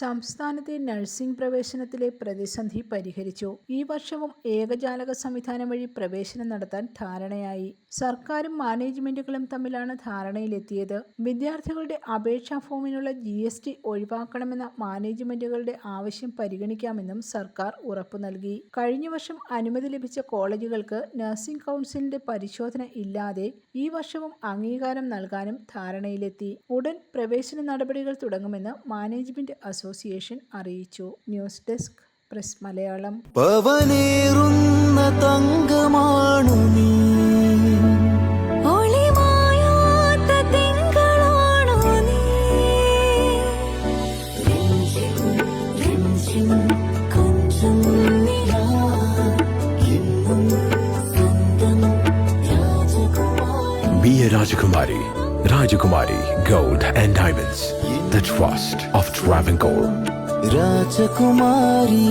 സംസ്ഥാനത്തെ നഴ്സിംഗ് പ്രവേശനത്തിലെ പ്രതിസന്ധി പരിഹരിച്ചു. ഈ വർഷവും ഏകജാലക സംവിധാനം വഴി പ്രവേശനം നടത്താൻ ധാരണയായി. സർക്കാരും മാനേജ്മെന്റുകളും തമ്മിലാണ് ധാരണയിലെത്തിയത്. വിദ്യാർത്ഥികളുടെ അപേക്ഷാ ഫോമിനുള്ള ജി എസ് ടി ഒഴിവാക്കണമെന്ന മാനേജ്മെന്റുകളുടെ ആവശ്യം പരിഗണിക്കാമെന്നും സർക്കാർ ഉറപ്പു നൽകി. കഴിഞ്ഞ വർഷം അനുമതി ലഭിച്ച കോളേജുകൾക്ക് നഴ്സിംഗ് കൗൺസിലിന്റെ പരിശോധന ഇല്ലാതെ ഈ വർഷവും അംഗീകാരം നൽകാനും ധാരണയിലെത്തി. ഉടൻ പ്രവേശന നടപടികൾ തുടങ്ങുമെന്ന് മാനേജ്മെന്റ് അസോസിയേഷൻ അറിയിച്ചു ന്യൂസ് ഡെസ്ക് പ്രസ് മലയാളം പവനേറുന്ന തങ്കമാണു നീ ഒളിമായാത്ത തിങ്കളാണോ നീ രഞ്ജിം രഞ്ജിം കൊഞ്ചം നിലാ എന്നും സ്വന്തം രാജകുമാരി Be a Rajakumari. Rajakumari Gold and Diamonds. The trust of Travancore. രാജകുമാരി